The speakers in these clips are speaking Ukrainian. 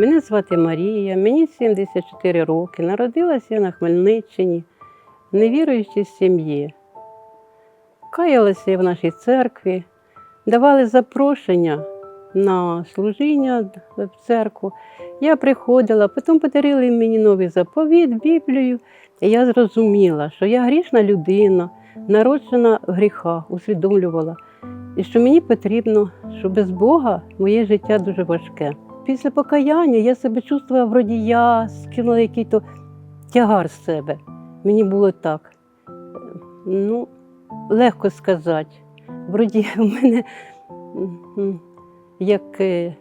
Мене звати Марія, мені 74 роки. Народилася я на Хмельниччині, в сім'ї. Каялася я в нашій церкві, давали запрошення на служіння в церкву. Я приходила, потім подарили мені новий заповіт, Біблію. І я зрозуміла, що я грішна людина, народжена в гріхах, усвідомлювала. І що мені потрібно, що без Бога моє життя дуже важке. Після покаяння я себе чувствувала, вроді я скинула який-то тягар з себе. Мені було так. Ну, легко сказати. Вроді в мене як е,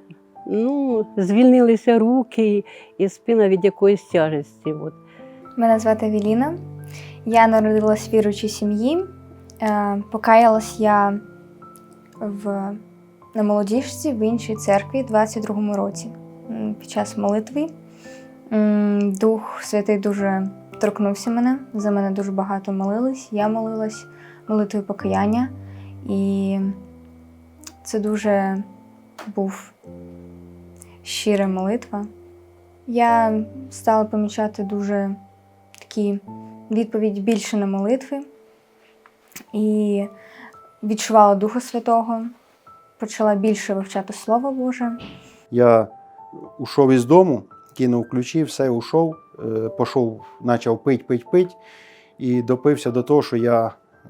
ну, звільнилися руки і спина від якоїсь тяжесті. От. Мене звати Евеліна. Я народилась в віруючій сім'ї. Е, Покаялась я в, на молодіжці в іншій церкві в 22-му році під час молитви. Дух Святий дуже торкнувся мене. За мене дуже багато молились. Я молилась молитвою покаяння. І це дуже був щира молитва. Я стала помічати дуже такі відповідь більше на молитви і відчувала Духа Святого, почала більше вивчати Слово Боже. Я ушов із дому, кинув ключі, все ушов, е, пішов, почав пить, пить, пить, і допився до того, що я, е,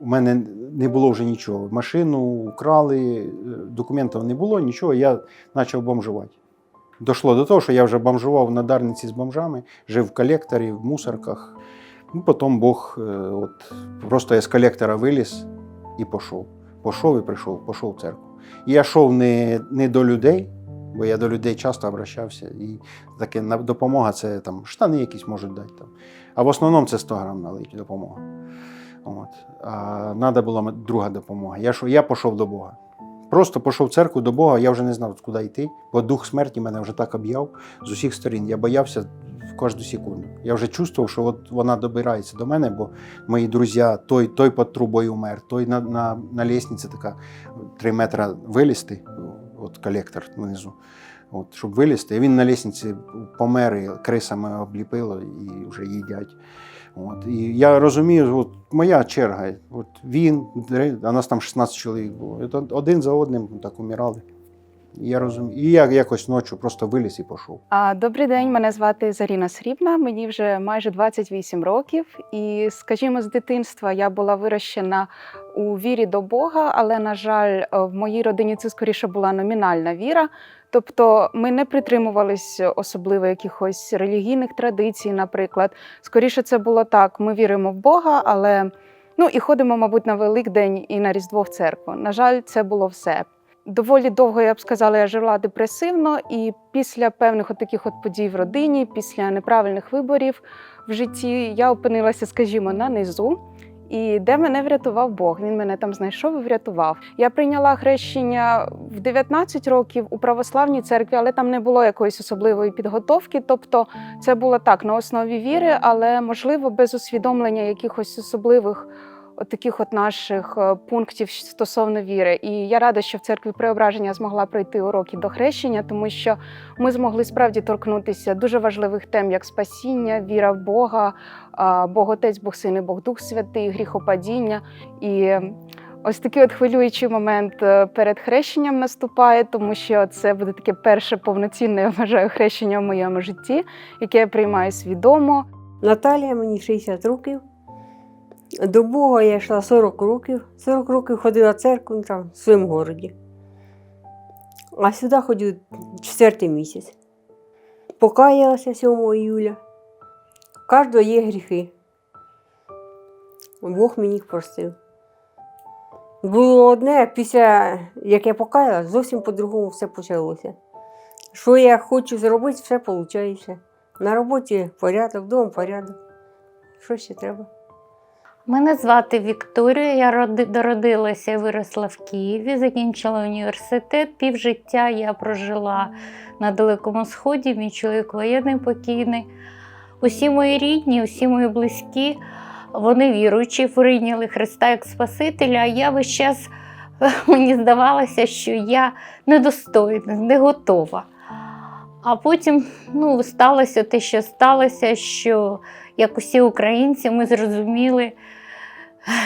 у мене не було вже нічого. Машину украли, е, документів не було, нічого, я почав бомжувати. Дійшло до того, що я вже бомжував на Дарниці з бомжами, жив в колекторі, в мусорках. Ну, потім Бог, от, просто я з колектора виліз і пішов. Пішов і прийшов, пішов в церкву. І я йшов не, не до людей, бо я до людей часто обращався. І таке допомога це там штани якісь можуть дати. Там. А в основному це 100 грам налить допомога. От. А треба була друга допомога. Я, я пішов до Бога. Просто пішов в церкву до Бога, я вже не знав, куди йти, бо дух смерті мене вже так об'яв з усіх сторін. Я боявся кожну секунду. Я вже чувствував, що от вона добирається до мене, бо мої друзі, той, той під трубою умер, той на, на, на лестниці така 3 метри вилізти, от колектор внизу, от, щоб вилізти. І він на лестниці помер, і крисами обліпило і вже їдять. От. І я розумію, от моя черга, от він, а нас там 16 чоловік було. Один за одним так умирали. Я розумію. І я якось ночі просто виліз і пішов. А, Добрий день, мене звати Заріна Срібна. Мені вже майже 28 років. І, скажімо, з дитинства я була вирощена у вірі до Бога, але, на жаль, е, в моїй родині це скоріше була номінальна віра. Тобто ми не притримувались особливо якихось релігійних традицій, наприклад. Скоріше, це було так: ми віримо в Бога, але ну і ходимо, мабуть, на Великдень і на Різдво в церкву. На жаль, це було все. Доволі довго, я б сказала, я жила депресивно, і після певних от таких от подій в родині, після неправильних виборів в житті, я опинилася, скажімо, на низу. І де мене врятував Бог. Він мене там знайшов і врятував. Я прийняла хрещення в 19 років у православній церкві, але там не було якоїсь особливої підготовки. Тобто це було так на основі віри, але можливо без усвідомлення якихось особливих таких от наших е, пунктів стосовно віри. І я рада, що в церкві преображення змогла пройти уроки до хрещення, тому що ми змогли справді торкнутися дуже важливих тем, як спасіння, віра в Бога, Бог Отець, Бог Син і Бог Дух Святий, гріхопадіння. І ось такий от хвилюючий момент е, перед хрещенням наступає, тому що це буде таке перше повноцінне, я вважаю, хрещення в моєму житті, яке я приймаю свідомо. Наталія, мені 60 років. До Бога я йшла 40 років. 40 років ходила в церкву ну, там, в своєму городі. А сюди ходю четвертий місяць. Покаялася 7 іюля. У кожного є гріхи. Бог мені їх простив. Було одне, після як я покаялась, зовсім по-другому все почалося. Що я хочу зробити, все виходить. На роботі порядок, вдома порядок. Що ще треба? Мене звати Вікторія. Я роди- народилася і виросла в Києві, закінчила університет. Півжиття я прожила на Далекому Сході. Мій чоловік воєнний покійний. Усі мої рідні, усі мої близькі, вони віруючі, прийняли Христа як Спасителя. А я весь час мені здавалося, що я недостойна, не готова. А потім ну, сталося те, що сталося, що як усі українці, ми зрозуміли,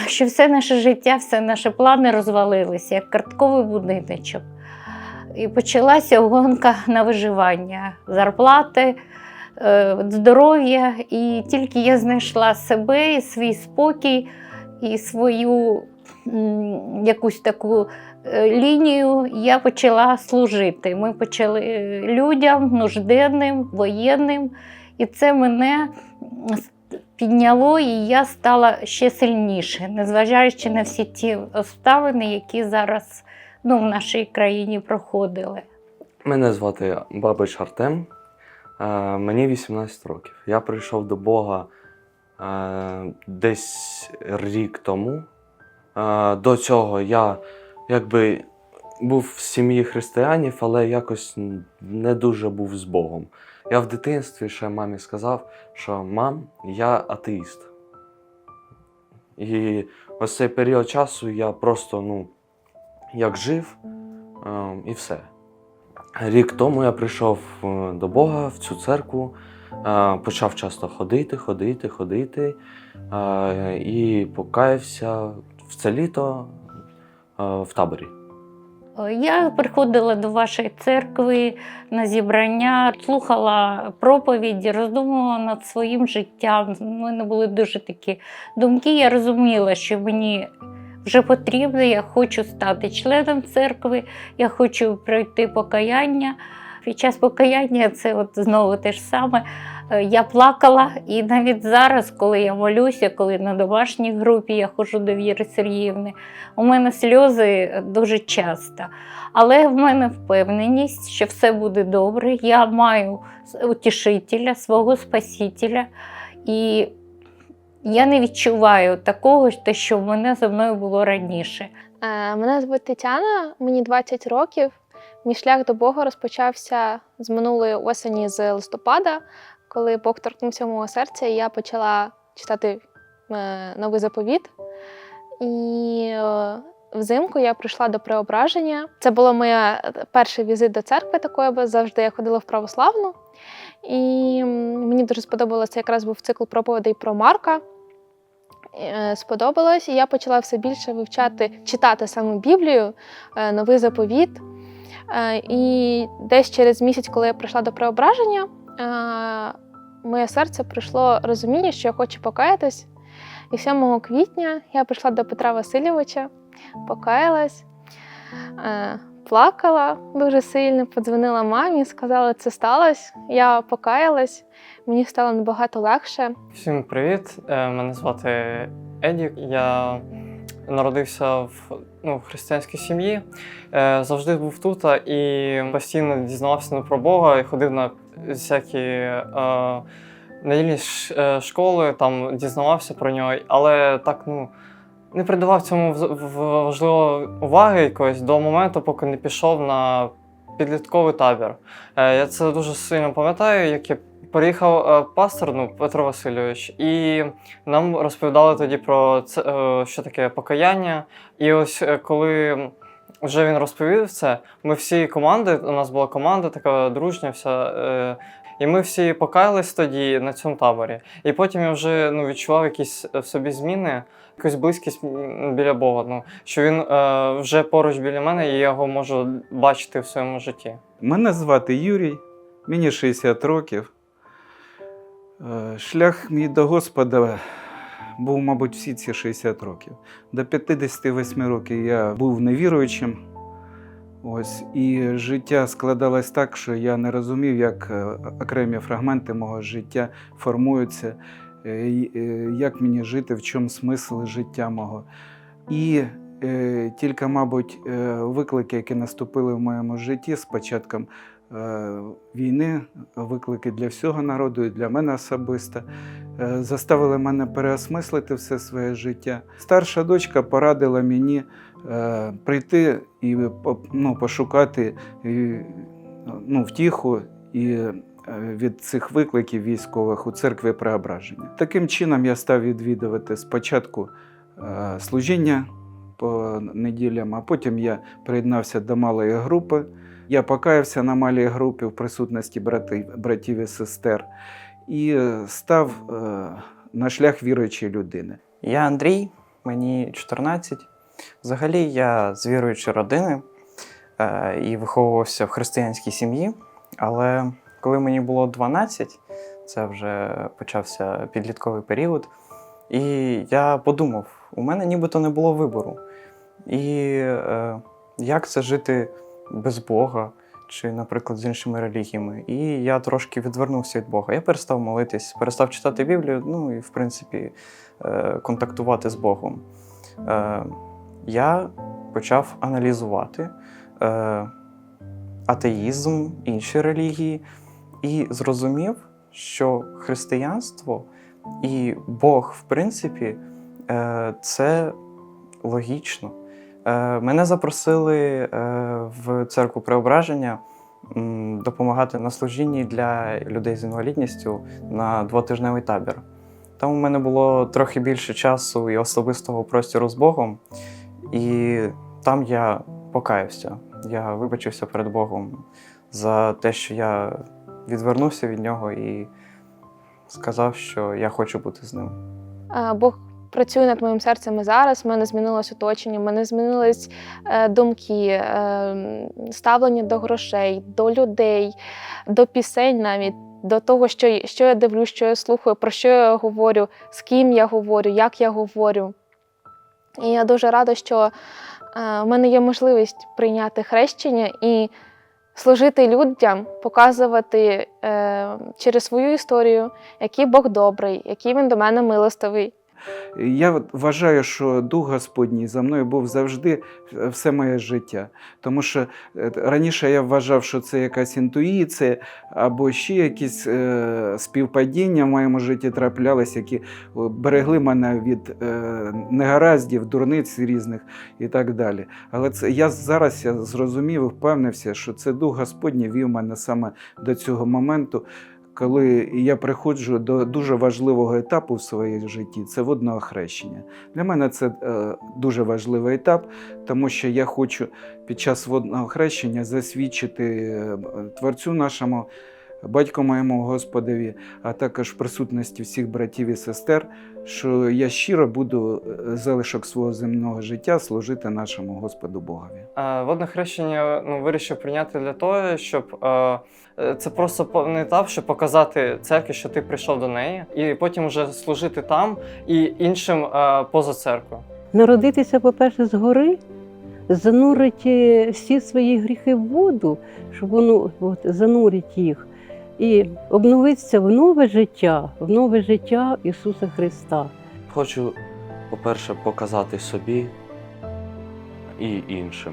що все наше життя, все наші плани розвалилися, як картковий будиночок. І почалася гонка на виживання, зарплати, е, здоров'я. І тільки я знайшла себе, і свій спокій, і свою якусь таку е, лінію, я почала служити. Ми почали е, людям, нужденним, воєнним. І це мене підняло, і я стала ще сильніше, незважаючи на всі ті обставини, які зараз ну, в нашій країні проходили. Мене звати Бабич Артем, е, мені 18 років. Я прийшов до Бога е, десь рік тому. Е, До цього я якби був в сім'ї християнів, але якось не дуже був з Богом. Я в дитинстві ще мамі сказав, що мам, я атеїст. І ось цей період часу я просто, ну, як жив, е, і все. Рік тому я прийшов е, до Бога в цю церкву, е, почав часто ходити, ходити, ходити е, і покаявся в це літо в таборі. Е, Я приходила до вашої церкви на зібрання, слухала проповіді, роздумувала над своїм життям. У мене були дуже такі думки. Я розуміла, що мені вже потрібно, я хочу стати членом церкви, я хочу пройти покаяння. Під час покаяння це от знову те ж саме. Е, Я плакала, і навіть зараз, коли я молюся, коли на домашній групі я ходжу до Віри Сергіївни, у мене сльози дуже часто. Але в мене впевненість, що все буде добре. Я маю утішителя, свого Спасителя. І я не відчуваю такого, що в мене зі мною було раніше. Е, Мене звуть Тетяна, мені 20 років. Мій шлях до Бога розпочався з минулої осені з листопада, коли Бог торкнувся мого серця, я почала читати е, новий заповіт. І е, взимку я прийшла до преображення. Це було моя е, перший візит до церкви такої, бо завжди я ходила в православну. І мені дуже сподобалося, якраз був цикл проповідей про Марка. Сподобалось, і я почала все більше вивчати, читати саме Біблію, новий заповіт. І десь через місяць, коли я прийшла до преображення, моє серце прийшло розуміння, що я хочу покаятись. І 7 квітня я прийшла до Петра Васильовича, покаялась, е, плакала дуже сильно, подзвонила мамі, сказала, це сталося. Я покаялась, мені стало набагато легше. Всім привіт! Е, Мене звати Едік. Я народився в, ну, в християнській сім'ї. Е, Завжди був тут і постійно дізнавався про Бога і ходив на всякі е, недільні е, школи, там дізнавався про нього, але так ну. Не придавав цьому важливо уваги якоїсь до моменту, поки не пішов на підлітковий табір. Е, Я це дуже сильно пам'ятаю, як я приїхав е, пастор ну, Петро Васильович, і нам розповідали тоді про це, е, що таке покаяння. І ось коли вже він розповів це, ми всі команди, у нас була команда така дружня, вся. е, І ми всі покаялись тоді на цьому таборі. І потім я вже ну, відчував якісь в собі зміни, якусь близькість біля Бога. Ну, що він е, вже поруч біля мене, і я його можу бачити в своєму житті. Мене звати Юрій, мені 60 років. Е, Шлях мій до Господа був, мабуть, всі ці 60 років. До 58 років я був невіруючим. Ось, і життя складалось так, що я не розумів, як е, окремі фрагменти мого життя формуються, е, е, як мені жити, в чому смисл життя мого. І тільки, мабуть, виклики, які наступили в моєму житті з початком війни, виклики для всього народу і для мене особисто, е, заставили мене переосмислити все своє життя. Старша дочка порадила мені е, прийти і ну, пошукати е, ну, втіху і е, від цих викликів військових у церкві Преображення. Таким чином я став відвідувати спочатку е, служіння по неділям, а потім я приєднався до малої групи Я покаявся на малій групі в присутності братів, братів і сестер і е, став е, на шлях віруючої людини. Я Андрій, мені 14. Взагалі я з віруючої родини е, і виховувався в християнській сім'ї. Але коли мені було 12, це вже почався підлітковий період, і я подумав, у мене нібито не було вибору. І е, як це жити без Бога чи, наприклад, з іншими релігіями. І я трошки відвернувся від Бога. Я перестав молитись, перестав читати Біблію, ну і в принципі е, контактувати з Богом. Е, я почав аналізувати е, атеїзм, інші релігії, і зрозумів, що християнство і Бог, в принципі, це логічно. Е, Мене запросили е, в церкву преображення допомагати на служінні для людей з інвалідністю на двотижневий табір. Там у мене було трохи більше часу і особистого простору з Богом, і там я покаявся. Я вибачився перед Богом за те, що я відвернувся від нього і сказав, що я хочу бути з ним. Бог працює над моїм серцем і зараз. В мене змінилось оточення, в мене змінились е, думки, е, ставлення до грошей, до людей, до пісень навіть. До того, що, що я дивлюсь, що я слухаю, про що я говорю, з ким я говорю, як я говорю. І я дуже рада, що е, в мене є можливість прийняти хрещення і служити людям, показувати е, через свою історію, який Бог добрий, який він до мене милостивий. Я вважаю, що Дух Господній за мною був завжди е, все моє життя. Тому що е, раніше я вважав, що це якась інтуїція або ще якісь е, співпадіння в моєму житті траплялись, які берегли мене від негараздів, дурниць різних і так далі. Але це я зараз я зрозумів і впевнився, що це Дух Господній вів мене саме до цього моменту коли я приходжу до дуже важливого етапу в своєму житті це водного хрещення. Для мене це е, дуже важливий етап, тому що я хочу під час водного хрещення засвідчити е, Творцю нашому, батьку моєму Господові, а також в присутності всіх братів і сестер, що я щиро буду е, залишок свого земного життя служити нашому Господу Богові. Е, Водне хрещення ну, вирішив прийняти для того, щоб е, це просто певний етап, щоб показати церкві, що ти прийшов до неї, і потім вже служити там і іншим е, поза церквою. Народитися, по-перше, згори, занурити всі свої гріхи в воду, щоб воно от, занурить їх, і обновитися в нове життя, в нове життя Ісуса Христа. Хочу, по-перше, показати собі і іншим,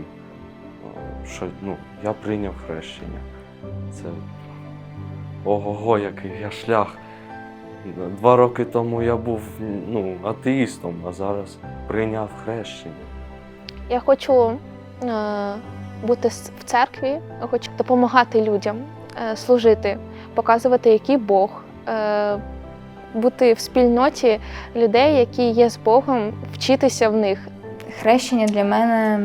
що ну, я прийняв хрещення. Це ого-го, який я шлях. Два роки тому я був ну, атеїстом, а зараз прийняв хрещення. Я хочу е, бути в церкві, я хочу допомагати людям, е, служити, показувати, який Бог, е, бути в спільноті людей, які є з Богом, вчитися в них. Хрещення для мене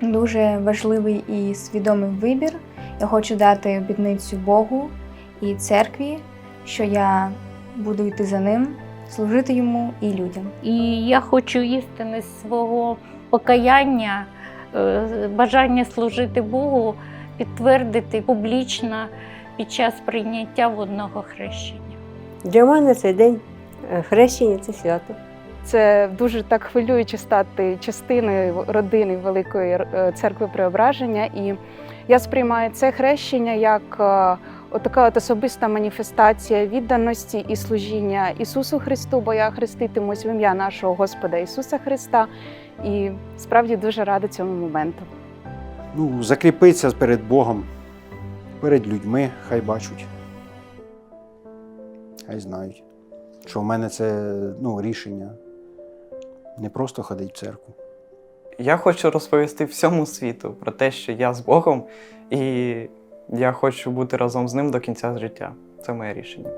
дуже важливий і свідомий вибір. Я хочу дати обітницю Богу і церкві, що я буду йти за ним, служити йому і людям. І я хочу істини свого покаяння, е, бажання служити Богу підтвердити публічно під час прийняття водного хрещення. Для мене цей день е, хрещення це свято. Це дуже так хвилююче стати частиною родини Великої е, церкви Преображення. І я сприймаю це хрещення як е, отака от особиста маніфестація відданості і служіння Ісусу Христу, бо я хреститимусь в ім'я нашого Господа Ісуса Христа. І справді дуже рада цьому моменту. Ну, закріпитися перед Богом, перед людьми, хай бачать. Хай знають, що в мене це ну, рішення не просто ходити в церкву. Я хочу розповісти всьому світу про те, що я з Богом, і я хочу бути разом з ним до кінця життя. Це моє рішення.